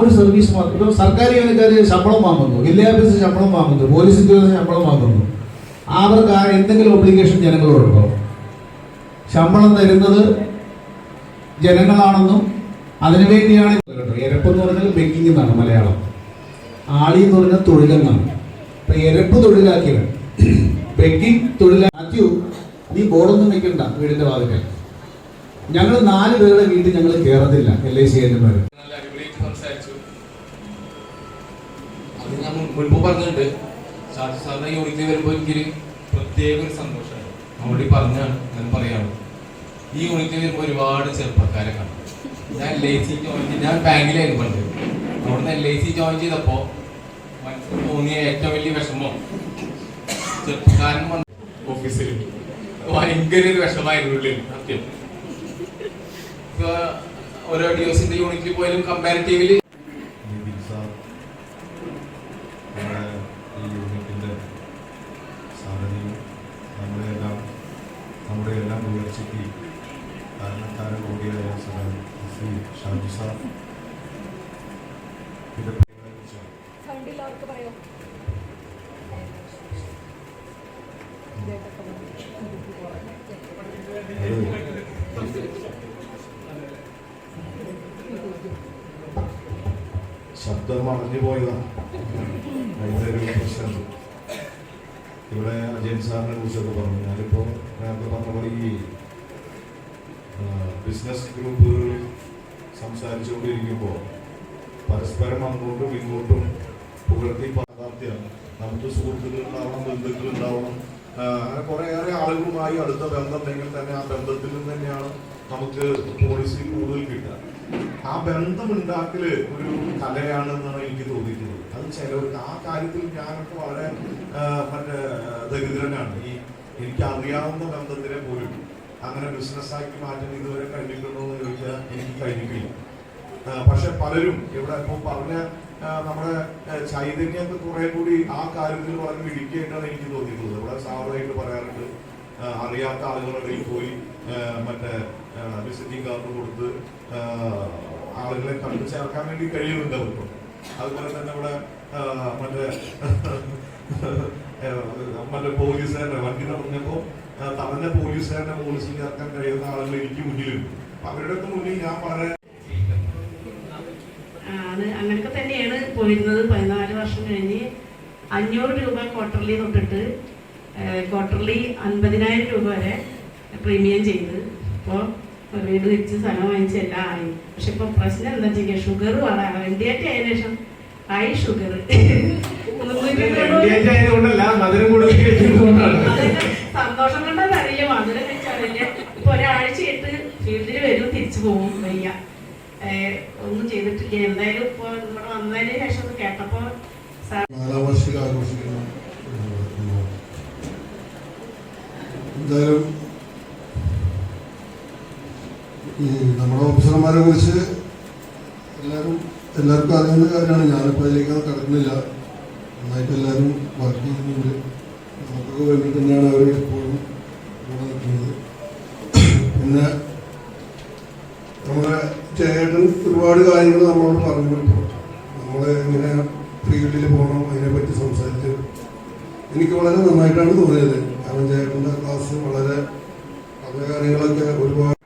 ഒരു സർവീസ് മാത്രം. ഇപ്പം സർക്കാർ ജീവനക്കാർ ശമ്പളം വാങ്ങുന്നു. വിദ്യാഭ്യാസ ശമ്പളം വാങ്ങുന്നു. പോലീസ് ഉദ്യോഗസ്ഥ ശമ്പളം വാങ്ങുന്നു. അവർക്ക് ആ എന്തെങ്കിലും ഒബ്ലിഗേഷൻ ജനങ്ങളോടുണ്ടോ ശമ്പളം തരുന്നത് ജനങ്ങളാണെന്നും അതിനുവേണ്ടിയാണ് കേട്ടോ എരപ്പ് എന്ന് പറഞ്ഞാൽ ബെക്കിംഗ് എന്നാണ് മലയാളം. ആളി എന്ന് പറഞ്ഞാൽ തൊഴിലെന്നാണ്. ഇപ്പൊ എരപ്പ് തൊഴിലാക്കിയത് ബെക്കിംഗ് തൊഴിലാക്കിയു നീ ബോർഡൊന്നും വെക്കണ്ട. വീടിന്റെ വാതിക്കൽ ഞങ്ങൾ നാല് പേരുടെ വീട്ടിൽ ഞങ്ങൾ കയറത്തില്ല എൽ ഐ സി ഏജന്റുമാർ ഞാൻ മുൻപ് പറഞ്ഞിട്ടുണ്ട്. ഷാജി സാറിന്റെ യൂണിറ്റിൽ വരുമ്പോൾ എനിക്കൊരു പ്രത്യേക ഒരു സന്തോഷമാണ്. ഓൾറെഡി പറഞ്ഞാണ് ഞാൻ പറയാണ്. ഈ യൂണിറ്റിൽ വരുമ്പോൾ ഒരുപാട് ചെറുപ്പക്കാരെ കാണും. ഞാൻ എൽ ഐ സി ജോയിൻ ചെയ്ത് ഞാൻ ബാങ്കിലായിരുന്നു പണ്ട് അവിടുന്ന് എൽ ഐ സി ജോയിൻ ചെയ്തപ്പോ മനസ്സിൽ തോന്നിയ ഏറ്റവും വലിയ വിഷമം ചെറുപ്പക്കാരൻ വന്ന ഓഫീസിൽ ഭയങ്കര ഒരു വിഷമായിരുന്നു ഉള്ളിൽ സത്യം. ഓരോ ഡിയോസിന്റെ യൂണിറ്റിൽ പോയാലും കമ്പാരിറ്റീവ്ലി നിതിൻ സാർ നമ്മുടെ ഈ യൂണിറ്റിന്റെ സാരഥിയും നമ്മുടെ എല്ലാം ഉയർച്ചയ്ക്ക് കാരണക്കാരൻ കൂടിയായ ശ്രീ ഷാജു സാർ ഇത് ശബ്ദം അടഞ്ഞു പോയതാണ് ഒരു പ്രശ്നം. ഇവിടെ അജയൻ സാറിനെ കുറിച്ചൊക്കെ പറഞ്ഞു. ഞാനിപ്പോൾ നേരത്തെ ഈ ബിസിനസ് ഗ്രൂപ്പുകൾ സംസാരിച്ചുകൊണ്ടിരിക്കുമ്പോൾ പരസ്പരം അങ്ങോട്ടും ഇങ്ങോട്ടും പുകഴ്ത്തി യാഥാർത്ഥ്യമാണ് നമുക്ക് സുഹൃത്തുക്കൾ ഉണ്ടാവണം ബന്ധുക്കൾ ഉണ്ടാവണം അങ്ങനെ കുറേയേറെ ആളുകളുമായി അടുത്ത ബന്ധം ഉണ്ടെങ്കിൽ തന്നെ ആ ബന്ധത്തിൽ നിന്ന് തന്നെയാണ് നമുക്ക് പോളിസി കൂടുതൽ കിട്ടുക. ആ ബന്ധം ഉണ്ടാക്കൽ ഒരു കലയാണെന്നാണ് എനിക്ക് തോന്നിയിട്ടുള്ളത്. അത് ചിലവർക്ക് ആ കാര്യത്തിൽ ഞാനൊക്കെ വളരെ മറ്റേ ദരിദ്രനാണ്. ഈ എനിക്ക് അറിയാവുന്ന ബന്ധത്തിലെ പോലും അങ്ങനെ ബിസിനസ്സാക്കി മാറ്റാൻ ഇതുവരെ കഴിഞ്ഞിട്ടുണ്ടോ എന്ന് ചോദിച്ചാൽ എനിക്ക് കഴിഞ്ഞിട്ടില്ല. പക്ഷെ പലരും ഇവിടെ ഇപ്പോൾ പറഞ്ഞ നമ്മുടെ ചൈതന്യത്തെ കുറെ കൂടി ആ കാര്യത്തിൽ വളരെ മിടുക്കിയായിട്ടാണ് എനിക്ക് തോന്നിയിട്ടുള്ളത്. ഇവിടെ സാറായിട്ട് പറയാറുണ്ട്. അറിയാത്ത ആളുകളുടെ പോയി മറ്റേ വിസിറ്റിംഗ് കാർഡ് കൊടുത്ത് ആളുകളെ കണ്ടു ചേർക്കാൻ വേണ്ടി കഴിയുന്നുണ്ട് അവർക്ക്. അതുപോലെ തന്നെ ഇവിടെ മറ്റേ മറ്റേ പോലീസുകാരനെ വണ്ടി ആ, തടഞ്ഞ പോലീസുകാരനെ പോലീസിൽ ഇറക്കാൻ കഴിയുന്ന ആളുകൾ എനിക്ക് അപ്പൊ അവരുടെ മുന്നിൽ ഞാൻ വളരെ അങ്ങനെയൊക്കെ തന്നെയാണ് പോയിരുന്നത്. പതിനാല് വർഷം കഴിഞ്ഞ് അഞ്ഞൂറ് രൂപ ക്വാർട്ടർലി തൊട്ടിട്ട് ക്വാർട്ടർലി അൻപതിനായിരം രൂപ വരെ പ്രീമിയം ചെയ്ത്. ഇപ്പോൾ വീട് വെച്ച് സ്ഥലം വാങ്ങിച്ച് എല്ലാം ആയി. പക്ഷെ ഇപ്പോൾ പ്രശ്നം എന്താ വെച്ചാൽ ഷുഗർ വളരെ വെണ്ടിയായിട്ട് അതിന് ശേഷം ഹൈ ഷുഗർ ആയതുകൊണ്ടല്ല മധുരം കൂടുതൽ സന്തോഷം കൊണ്ടത് അറിയില്ല മധുരം വെച്ചറിയില്ല ഇപ്പൊ ഒരാഴ്ചയായിട്ട് ഫീൽഡിൽ വരും തിരിച്ചു പോകും വയ്യ. ഒന്നും ചെയ്തിട്ടില്ല. എന്തായാലും ഇപ്പൊ ഇവിടെ വന്നതിന് ശേഷം ഇത് കേട്ടപ്പോ നാലാം വാർഷികം ആഘോഷിക്കണം. എന്തായാലും നമ്മുടെ ഓഫീസർമാരെ കുറിച്ച് എല്ലാവരും എല്ലാവർക്കും അറിയുന്ന കാര്യമാണ്. ഞാനിപ്പോൾ അതിലേക്ക് കടക്കുന്നില്ല. നന്നായിട്ട് എല്ലാവരും വർക്ക് ചെയ്യുന്നുണ്ട്. നമുക്കൊക്കെ വേണ്ടി തന്നെയാണ് അവർ എപ്പോഴും കൂടെ നിൽക്കുന്നത്. പിന്നെ നമ്മുടെ ചേട്ടൻ ഒരുപാട് കാര്യങ്ങൾ നമ്മളോട് പറഞ്ഞു നമ്മൾ എങ്ങനെ ഫീൽഡിൽ പോകണം അതിനെപ്പറ്റി സംസാരിച്ചു. എനിക്ക് വളരെ നന്നായിട്ടാണ് തോന്നിയത്. കാരണം ചേട്ടന്റെ ക്ലാസ് വളരെ പല കാര്യങ്ങളൊക്കെ ഒരുപാട്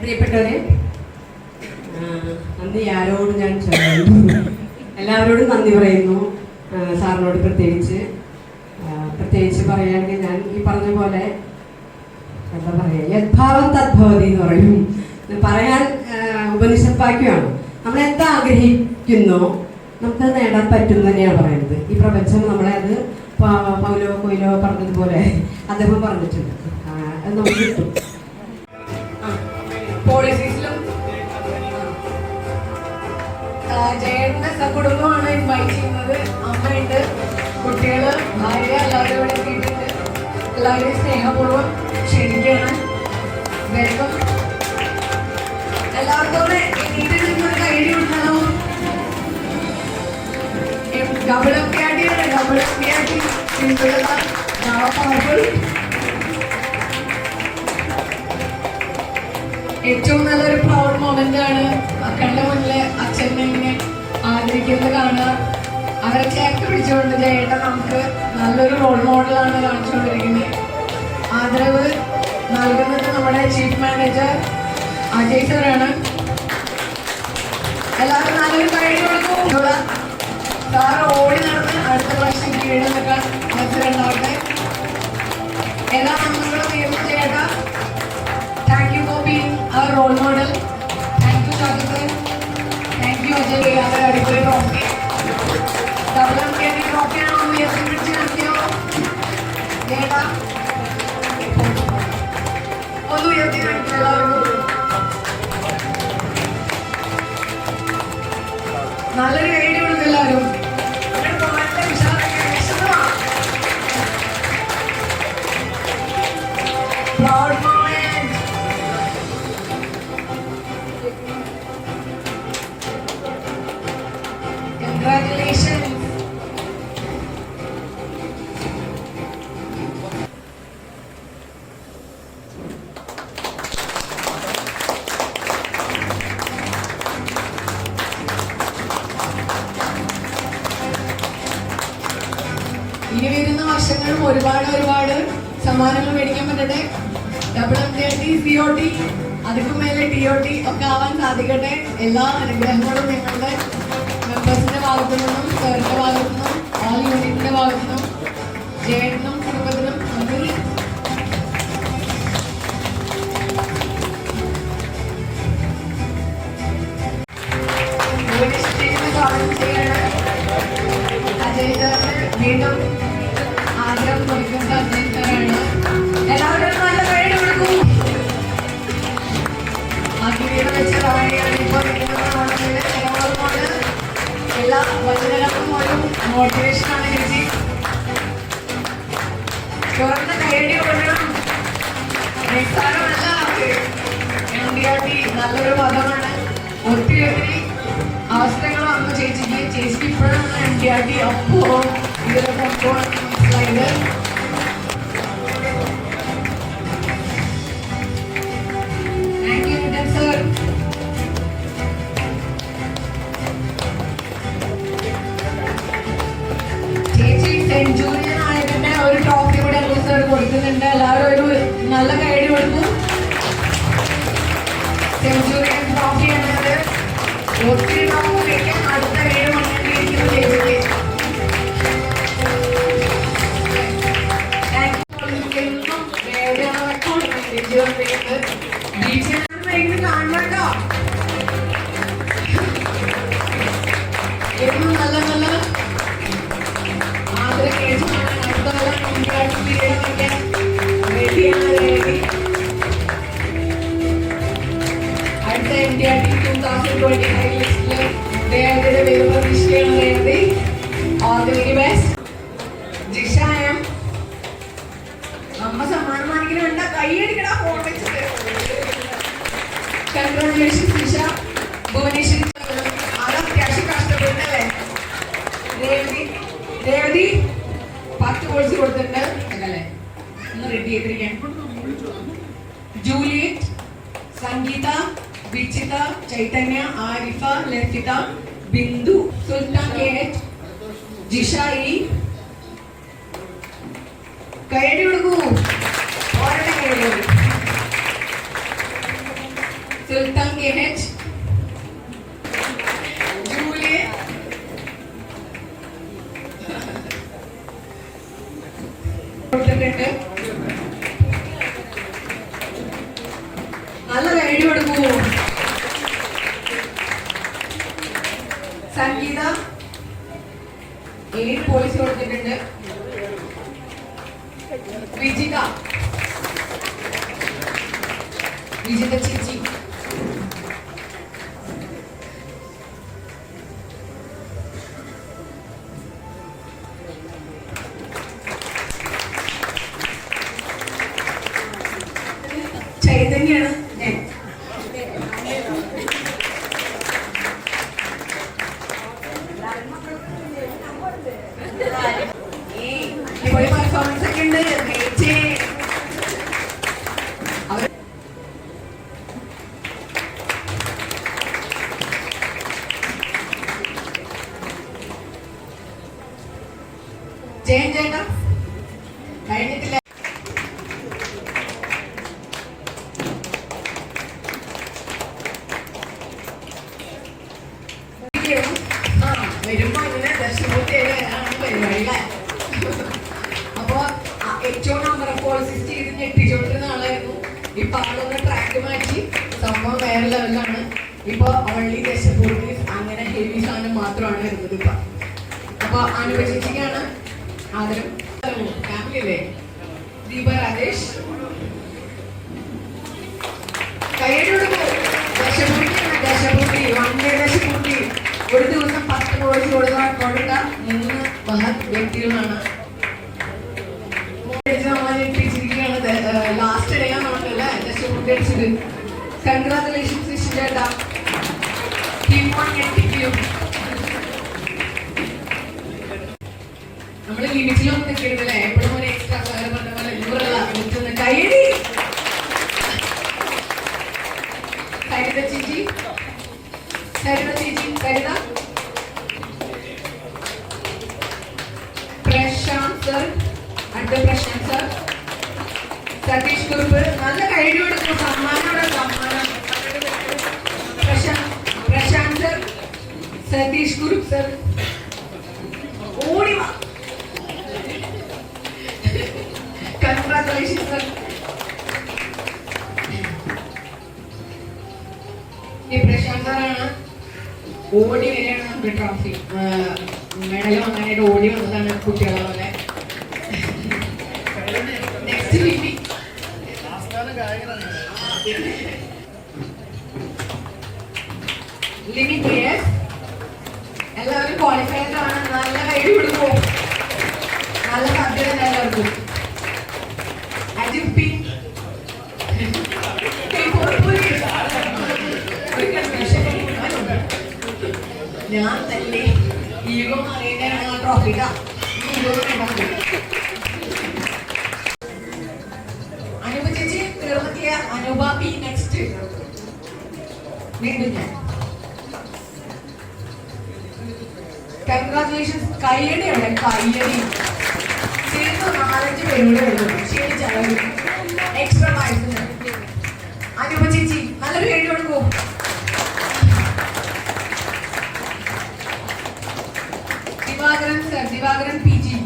പ്രിയപ്പെട്ടവരെ അന്ന് ആരോട് ഞാൻ ചോദിക്കുന്നു എല്ലാവരോടും നന്ദി പറയുന്നു. സാറിനോട് പ്രത്യേകിച്ച്. പ്രത്യേകിച്ച് പറയുകയാണെങ്കിൽ ഞാൻ ഈ പറഞ്ഞ പോലെ എന്താ പറയുക യദ്ഭാവം തദ്ഭവതി എന്ന് പറയും. പറയാൻ ഉപനിഷത്വാക്യമാണ് നമ്മൾ എന്താ ആഗ്രഹിക്കുന്നോ നമുക്കത് നേടാൻ പറ്റും തന്നെയാണ് പറയുന്നത്. ഈ പ്രപഞ്ചം നമ്മളെ അത് പൗലോ കൊയിലോ പറഞ്ഞതുപോലെ അദ്ദേഹം പറഞ്ഞിട്ടുണ്ട്. അത് നമുക്ക് കിട്ടും. പോളിസീസിലും ജയേട്ടന്റെ കുടുംബമാണ് ഇൻവൈറ്റ് ചെയ്യുന്നത്. അമ്മയുണ്ട് കുട്ടികൾ ഭാര്യ എല്ലാവരും ഇവിടെ എത്തിയിട്ടുണ്ട്. എല്ലാവരെയും സ്നേഹപൂർവം ക്ഷണിക്കുകയാണ്. വെൽക്കം എല്ലാവർക്കും ഏറ്റവും നല്ലൊരു പ്രൗഡ് മൊമെന്റ് ആണ് മക്കളുടെ ഇങ്ങനെ ആദരിക്കുന്നത് കാണുക അവരെ ചേർത്ത് പിടിച്ചുകൊണ്ട് ചേട്ടൻ നമുക്ക് നല്ലൊരു റോൾ മോഡലാണ് കാണിച്ചുകൊണ്ടിരിക്കുന്നത്. ആദരവ് നൽകുന്നത് നമ്മുടെ ചീഫ് മാനേജർ അജയ് സാറാണ് എല്ലാവരും നല്ലൊരു കഴിഞ്ഞു കൊടുക്കും സാറ് ഓടി നടന്ന് അടുത്ത പ്രാവശ്യം കീഴിൽ നിൽക്കാൻ അവസരം ഉണ്ടാവട്ടെ എല്ലാ അംഗങ്ങളും നിയമിച്ചേട്ടാ thank you for being our role model നല്ലൊരു ഐഡിയ ഉള്ളത് എല്ലാവരും. എല്ലാ അനുഗ്രഹങ്ങളും ഞങ്ങളുടെ മെമ്പേഴ്സിന്റെ ഭാഗത്തു നിന്നും സാറിന്റെ ഭാഗത്തു നിന്നും ആ യൂണിറ്റിന്റെ ഭാഗത്തു നിന്നും ജയനും കുടുംബത്തിനും നന്ദി. മോട്ടിവേഷനാണ് ചേച്ചി തുറന്ന കൈയടി കൊടുക്കണം. നിസ്സാരമല്ല എം ഡി നല്ലൊരു പദമാണ്. ഒത്തിരി ഒത്തിരി അവസരങ്ങൾ വന്നു ചേച്ചിക്ക് ചേച്ചിക്ക് ഇപ്പോഴാണ് എം ഡി ആർ ടി അപ്പോ ഇതിലൊക്കെ ഒപ്പോ മനസ്സിലായത്. താങ്ക് യു കൊടുക്കുന്നുണ്ട്. എല്ലാവരും ഒരു നല്ല കൈഡി കൊടുത്തു. സെഞ്ചുറിയൻ ട്രോഫി എന്നത് ഒത്തിരി ജൂലിയറ്റ് സംഗീത വിചിത ചൈതന്യ ആരിഫ ലഫിത ബിന്ദു സുൽത്താൻ കേറ്റ് ജിഷായി കൈയടി കൈഡി കൊടുക്കൂ സംഗീത ഏഴ് പോളിസി കൊടുത്തിട്ടുണ്ട്. വിജിത. വിജിത ചേച്ചി. ഇപ്പൊ ഓൺലി ദശപൂർത്തി അങ്ങനെ ഹെവി സാധനം മാത്രമാണ് വരുന്നത് ഇപ്പൊ. അപ്പൊ അനുവചിച്ചിക്കാണ് ആദരം. ഫാമിലി അല്ലേ? ദീപ രാജേഷ്. ഒരു ദിവസം പത്ത് കോഴ്സ് കൊടുക്കാൻ കൊടുത്ത മൂന്ന് മഹത് വ്യക്തികളാണ്. ലാസ്റ്റ് ഡേ ആണല്ലേ അടിച്ചത് കൺഗ്രാറ്റുലേഷൻസ് വിശിച്ചേട്ടാ നമ്മൾ ലിമിറ്റിലൊന്നും നിൽക്കരുതല്ലേ എപ്പോഴും ഒരു എക്സ്ട്രാ പറഞ്ഞ പോലെ നിൽക്കുന്ന കയ്യടി. സരിത ചേച്ചി. സരിത ചേച്ചി. സരിത പ്രശാന്ത് സർ അടുത്ത പ്രശാന്ത് സർ സതീഷ് കുറുപ്പ്. നല്ല കഴിവ് കൊടുക്കും സമ്മാനോടെ സമ്മാനം. Prashanth sir Satheesh Kurup sir congratulation sir ഓടി വരികയാണ് ട്രോഫി. വാങ്ങാനായിട്ട് ഓടി വന്നതാണ് കുട്ടികളെ നെക്സ്റ്റ് എല്ലാവരും ക്വാളിഫൈഡ് ആണ് നല്ല കൈ കൊടുക്കും നല്ല സാധ്യത എല്ലാവർക്കും? ഞാൻ തന്നെ. ഈഗോ അറിയുന്നതാണ് ആ ട്രോഫിക ഈഗോ അനുപ ചേച്ചി തീർന്നെത്തിയ അനുപ പി നെക്സ്റ്റ് വീണ്ടും ഞാൻ. കൺഗ്രാറ്റുലേഷൻസ് കയ്യടി അവിടെ കയ്യടി. ചേർന്ന് നാലഞ്ച് പേരോട് വരുന്നു ശരി എക്സ്ട്രാ മാർക്സിന് അനുപ ചേച്ചി നല്ലൊരു കയ്യടി കൊടുക്കൂ. Sir Divakaran P G.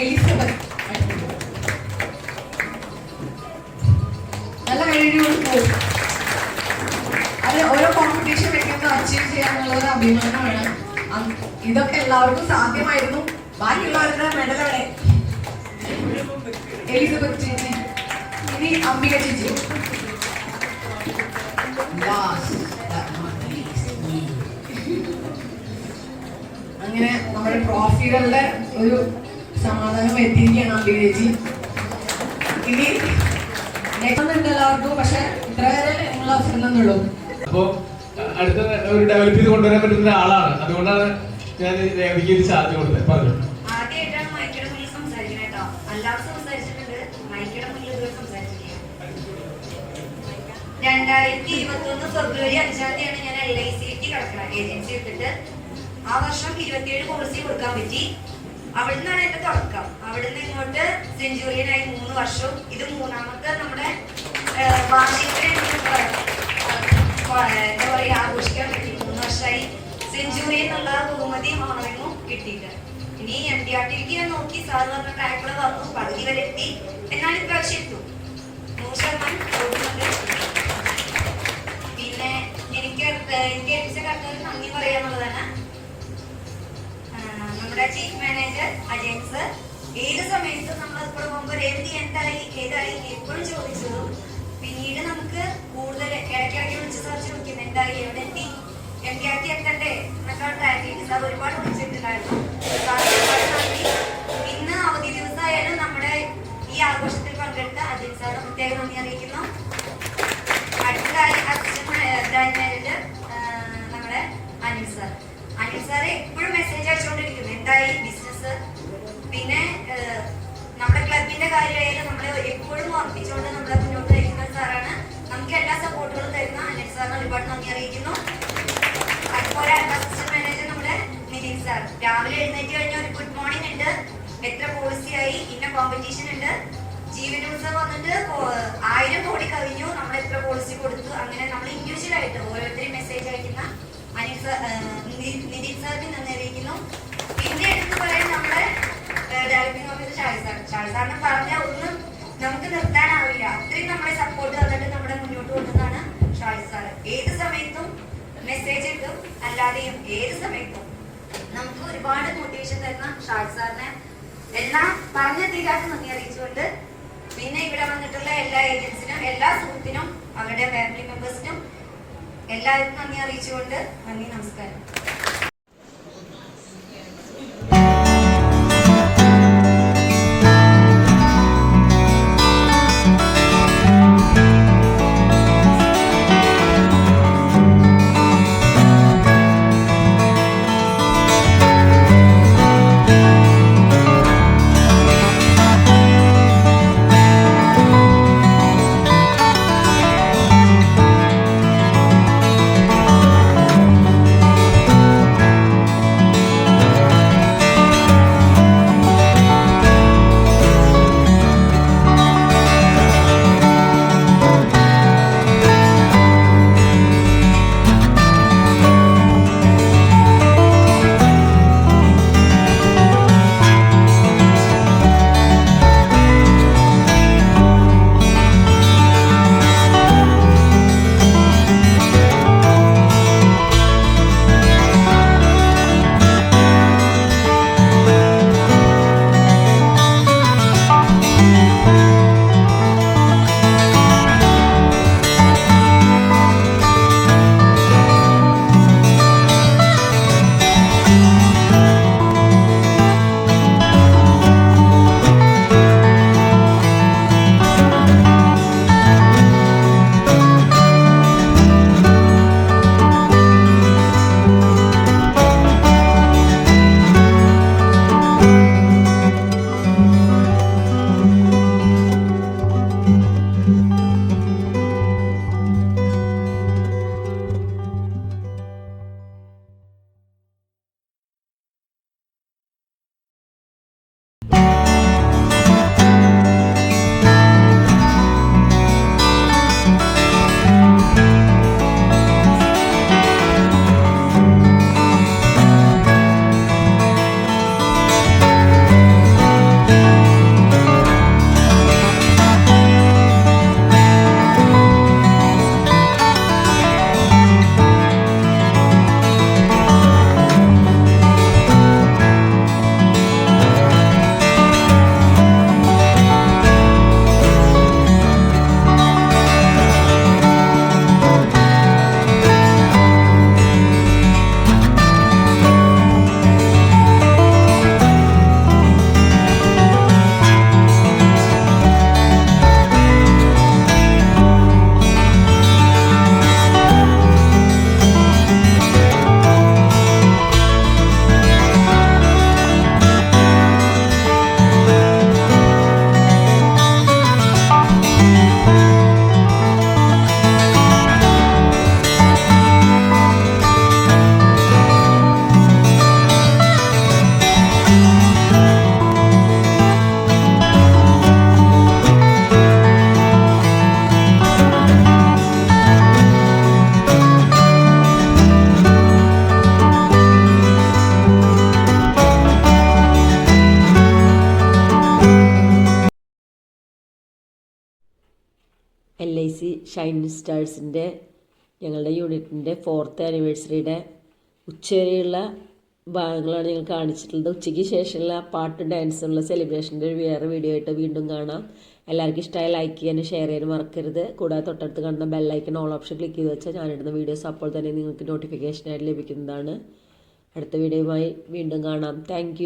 Elizabeth. നല്ല കഴിവ് കൊടുക്കൂ അത് ഓരോ കോമ്പറ്റീഷൻ വെക്കുന്നത് അച്ചീവ് ചെയ്യാനുള്ള ഒരു അഭിമാനമാണ്. ഇതൊക്കെ എല്ലാവർക്കും സാധ്യമായിരുന്നു. ബാക്കിയുള്ളവരുടെ മെഡൽ എവിടെ എലിസബത്ത് ഇനി അംബിക ചേച്ചി. അങ്ങനെ നമ്മുടെ ട്രോഫികളുടെ ഒരു സമാധാനം എത്തിയിരിക്കുകയാണ് അംബിക ചേച്ചി. ഇനി നെക്സ്റ്റ് ഉണ്ട് എല്ലാവർക്കും പക്ഷെ ഇത്ര വരെ നിങ്ങൾ അപ്പോ അടുത്ത ഒരു ഡെവലപ്പ് ചെയ്ത് കൊണ്ടുവരാൻ പറ്റുന്ന ഒരാളാണ്. അതുകൊണ്ടാണ് ഞാൻ രേവതിക്ക് ഒരു കൊടുത്തത്. പറഞ്ഞു. രണ്ടായിരത്തി ഇരുപത്തി ഒന്ന് ഫെബ്രുവരി അഞ്ചാം തീയതിയാണ് ഞാൻ എൽ ഐ സിക്ക് കിടക്കുന്നത് ഏജൻസി എടുത്തിട്ട് ആ വർഷം ഇരുപത്തിയേഴ് പോളിസി കൊടുക്കാൻ പറ്റി. അവിടുന്നാണ് എന്റെ തുടക്കം. അവിടുന്ന് ഇങ്ങോട്ട് സെഞ്ചുറിയനായി മൂന്ന് വർഷവും ഇത് മൂന്നാമത്തെ നമ്മുടെ എന്താ പറയുക ആഘോഷിക്കാൻ പറ്റി. മൂന്ന് വർഷമായി സെഞ്ചുറി എന്നുള്ള ബഹുമതി ഓണറിങ്ങും കിട്ടിയിട്ട്. ഇനി എം ഡി ആർ ടിക്ക് ഞാൻ നോക്കി. സാർ പറഞ്ഞ കാര്യങ്ങൾ വന്നു. പകുതി വരെ എത്തി. എന്നാൽ ഇപ്രാവശ്യം എത്തും. നൂറ് ശതമാനം എനിക്ക് അടുത്ത- എനിക്ക് ഏൽപ്പിച്ച നന്ദി പറയാന്നുള്ളതാണ് നമ്മുടെ ചീഫ് മാനേജർ അജയൻ സർ ഏത് സമയത്തും നമ്മൾ ഇപ്പോൾ പോകുമ്പോൾ എന്ത് എന്തായി ഏതായി എപ്പോഴും ചോദിച്ചതും പിന്നീട് നമുക്ക് കൂടുതൽ ഇടയ്ക്കിടയ്ക്ക് വിളിച്ച് സാർ ചോദിക്കും എന്തായി എവിടെ എത്തി? എം എത്തണ്ടേ? എന്നൊക്കെ ട്രാക്ക് സാർ ഒരുപാട് വിളിച്ചിട്ടുണ്ടായിരുന്നു. ഒരുപാട് നന്ദി. ഇന്ന് അവധി ദിവസമായാലും നമ്മുടെ ഈ ആഘോഷത്തിൽ പങ്കെടുത്ത അജയൻ സാറിന് പ്രത്യേകം നന്ദി അറിയിക്കുന്നു. മാനേജർ നമ്മുടെ അനിൽ സാർ അനിൽ സാറ് എപ്പോഴും മെസ്സേജ് അയച്ചുകൊണ്ടിരിക്കും എന്തായി? ബിസിനസ് പിന്നെ നമ്മുടെ ക്ലബിന്റെ കാര്യമായാലും നമ്മൾ എപ്പോഴും ഓർപ്പിച്ചുകൊണ്ട് നമ്മളെ മുന്നോട്ട് നയിക്കുന്ന സാറാണ്. നമുക്ക് എല്ലാ സപ്പോർട്ടുകളും തരുന്ന അനിൽ സാറിന് ഒരുപാട് നന്ദി അറിയിക്കുന്നു. അതുപോലെ അസിസ്റ്റന്റ് മാനേജർ നമ്മുടെ നിതിൻ സാർ രാവിലെ എഴുന്നേറ്റ് കഴിഞ്ഞാൽ ഒരു ഗുഡ് മോർണിംഗ് ഉണ്ട്. എത്ര പോളിസിയായി ഇന്ന കോമ്പറ്റീഷൻ ഉണ്ട്. ജീവനോത്സവം വന്നിട്ട് ആയിരം കോടി കവിഞ്ഞു നമ്മൾ എത്ര പോളിസി കൊടുത്തു? അങ്ങനെ നമ്മൾ ഇൻഡിവിജ്വൽ ആയിട്ട് ഓരോരുത്തരും മെസ്സേജ് അയക്കുന്ന സാറിന് നന്ദി പിന്നെ എടുത്തു പറയാൻ നമ്മുടെ developing officer Shaji sir. Shaji സാറിന് പറഞ്ഞാൽ ഒന്നും നമുക്ക് നിർത്താനാവില്ല. അത്രയും നമ്മളെ സപ്പോർട്ട് തന്നിട്ട് നമ്മുടെ മുന്നോട്ട് കൊണ്ടുവന്നാണ് ഷാജി സാർ ഏത് സമയത്തും മെസ്സേജ് ഇട്ടും. അല്ലാതെയും ഏത് സമയത്തും നമുക്ക് ഒരുപാട് മോട്ടിവേഷൻ തരുന്ന ഷാജി സാറിനെ എല്ലാം പറഞ്ഞ തീരാത്ത നന്ദി അറിയിച്ചുകൊണ്ട് പിന്നെ ഇവിടെ വന്നിട്ടുള്ള എല്ലാ ഏജൻസിനും എല്ലാ സുഹൃത്തിനും അവരുടെ ഫാമിലി മെമ്പേഴ്സിനും എല്ലാവർക്കും നന്ദി അറിയിച്ചുകൊണ്ട് നന്ദി നമസ്കാരം. എൽ ഐ സി ഷൈൻ സ്റ്റാഴ്സിന്റെ ഞങ്ങളുടെ യൂണിറ്റിന്റെ ഫോർത്ത് ആനിവേഴ്സറിയുടെ ഉച്ചവരെയുള്ള ഭാഗങ്ങളാണ് ഞങ്ങൾ കാണിച്ചിട്ടുള്ളത്. ഉച്ചയ്ക്ക് ശേഷമുള്ള പാട്ട് ഡാൻസുള്ള സെലിബ്രേഷന്റെ ഒരു വേറെ വീഡിയോ ആയിട്ട് വീണ്ടും കാണാം. എല്ലാവർക്കും ഇഷ്ടമായ ലൈക്ക് ചെയ്യാനും ഷെയർ ചെയ്യാനും മറക്കരുത്. കൂടാതെ തൊട്ടടുത്ത് കാണുന്ന ബെല്ലൈക്കൺ ഓൾ ഓപ്ഷൻ ക്ലിക്ക് ചെയ്ത് വെച്ചാൽ ഞാനിടുന്ന വീഡിയോസ് അപ്പോൾ തന്നെ നിങ്ങൾക്ക് നോട്ടിഫിക്കേഷനായിട്ട് ലഭിക്കുന്നതാണ്. അടുത്ത വീഡിയോയുമായി വീണ്ടും കാണാം. താങ്ക്